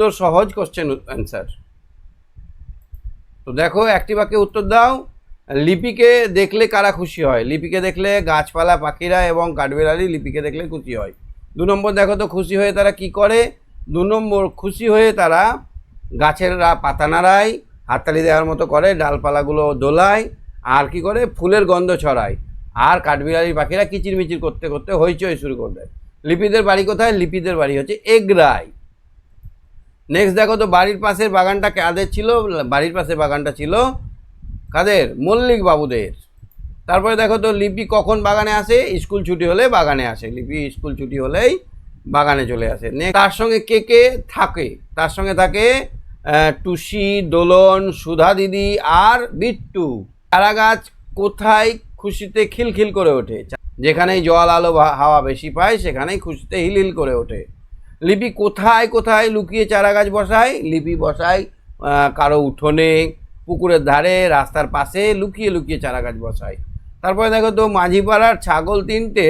তো সহজ question answer তো দেখো বাক্যে উত্তর দাও। লিপিকে দেখলে কারা খুশি হয়? লিপিকে দেখলে গাছপালা, পাখিরা এবং কাঠবেড়ালি লিপিকে দেখলে খুশি হয়। দু নম্বর দেখো তো, খুশি হয়ে তারা কি করে? দু নম্বর, খুশি হয়ে তারা গাছের পাতা নাড়ায়, হাততালি দেওয়ার মতো করে, ডালপালাগুলো দোলায়, আর কি করে? ফুলের গন্ধ ছড়ায়। আর কাঠবিড়ালি পাখিরা কিচিরমিচির করতে করতে হইচই শুরু করে দেয়। লিপিদের বাড়ি কোথায়? লিপিদের বাড়ি হচ্ছে এগরায়। নেক্সট দেখো তো বাড়ির পাশের বাগানটা কাদের ছিল, বাড়ির পাশের বাগানটা ছিল কাদের? মল্লিক বাবুদের। তারপরে দেখো তো লিপি কখন বাগানে আসে? স্কুল ছুটি হলে বাগানে আসে। লিপি স্কুল ছুটি হলেই বাগানে চলে আসে। তার সঙ্গে কে কে থাকে? তার সঙ্গে থাকে টুসি, দোলন, সুধা দিদি আর বিট্টু। চারা গাছ কোথায় খুশিতে খিলখিল করে ওঠে? যেখানেই জল আলো হাওয়া বেশি পায়, সেখানেই খুশিতে হিলহিল করে ওঠে। লিপি কোথায় কোথায় লুকিয়ে চারা গাছ বসায় লিপি বসায় কারও উঠোনে, পুকুরের ধারে, রাস্তার পাশে লুকিয়ে লুকিয়ে চারা গাছ বসায় তারপরে দেখো তো মাঝিপাড়ার ছাগল তিনটে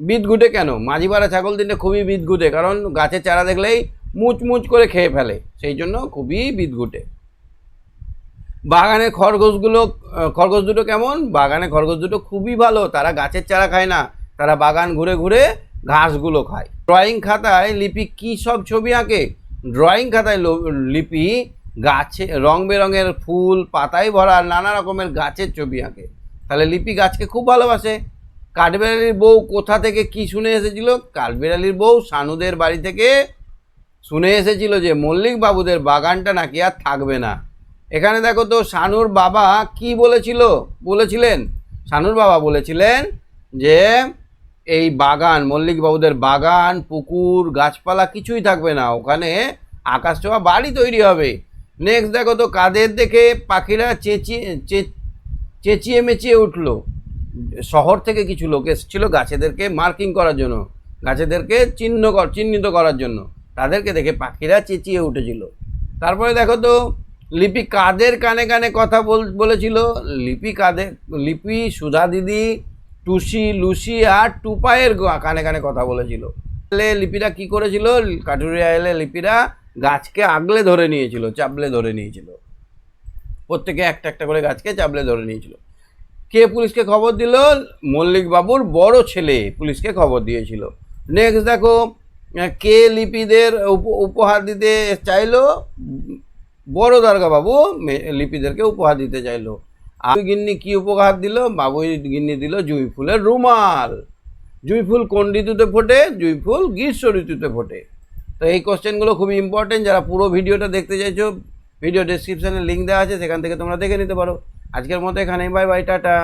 বিদঘুটে কেন? মাঝিপাড়া ছাগল তিনটে খুবই বিদঘুটে কারণ গাছের চারা দেখলেই মুচমুচ করে খেয়ে ফেলে, সেই জন্য খুবই বিদঘুটে বাগানের খরগোশগুলো খরগোশ দুটো কেমন? বাগানে খরগোশ দুটো খুবই ভালো, তারা গাছের চারা খায় না, তারা বাগান ঘুরে ঘুরে ঘাসগুলো খায়। ড্রয়িং খাতায় লিপি কী সব ছবি আঁকে? ড্রয়িং খাতায় লিপি গাছে রং বেরঙের ফুল, পাতায় ভরা, নানা রকমের গাছের ছবি আঁকে। তাহলে লিপি গাছকে খুব ভালোবাসে। কাঠবেড়ালির বউ কোথা থেকে কি শুনে এসেছিল? কাঠবেড়ালির বউ সানুদের বাড়ি থেকে শুনে এসেছিল যে মল্লিক বাবুদের বাগানটা নাকি আর থাকবে না। এখানে দেখো তো সানুর বাবা কি বলেছিল? বলেছিলেন? সানুর বাবা বলেছিলেন যে এই বাগান মল্লিক বাবুদের বাগান, পুকুর, গাছপালা কিছুই থাকবে না। ওখানে আকাশ ছোঁয়া, বাড়ি তৈরি হবে। নেক্সট দেখো তো, কাদের দেখে পাখিরা চেঁচিয়ে চেঁচিয়ে মেচিয়ে উঠল। শহর থেকে কিছু লোক এসেছিল গাছেদেরকে মার্কিং করার জন্য, গাছেদেরকে চিহ্ন কর, চিহ্নিত করার জন্য। তাদেরকে দেখে পাখিরা চেঁচিয়ে উঠেছিল। তারপরে দেখো তো, লিপি কাদের কানে কানে কথা বল- বলেছিল? লিপি কাদের, লিপি সুধা দিদি টুসি, লুসি আর টুপায়ের কানে কানে কথা বলেছিল। লিপিরা কি করেছিল? কাঠুরিয়া এলে লিপিরা গাছকে আগলে ধরে নিয়েছিল, চাপলে ধরে নিয়েছিল। প্রত্যেকে একটা একটা করে গাছকে চাপলে ধরে নিয়েছিল। কে পুলিশকে খবর দিল? মল্লিক বাবুর বড় ছেলে পুলিশকে খবর দিয়েছিল। নেক্সট দেখো, কে লিপিদের উপ- উপহার দিতে চাইলো? বড় দরগা বাবু লিপিদেরকে উপহার দিতে চাইলো। আর গিন্নি কি উপহার দিল? বাবুই গিন্নি দিল জুঁই ফুলের রুমাল। জুঁই ফুল কোন ঋতুতে ফোটে? জুঁই ফুল গ্রীষ্ম ঋতুতে ফোটে। তো এই কোশ্চেনগুলো খুবই ইম্পর্টেন্ট যারা পুরো ভিডিওটা দেখতে চাইছো ভিডিও ডেসক্রিপশানে লিঙ্ক দেওয়া আছে, সেখান থেকে তোমরা দেখে নিতে পারো। আজকের মতো এখানেই বাই বাই টাটা।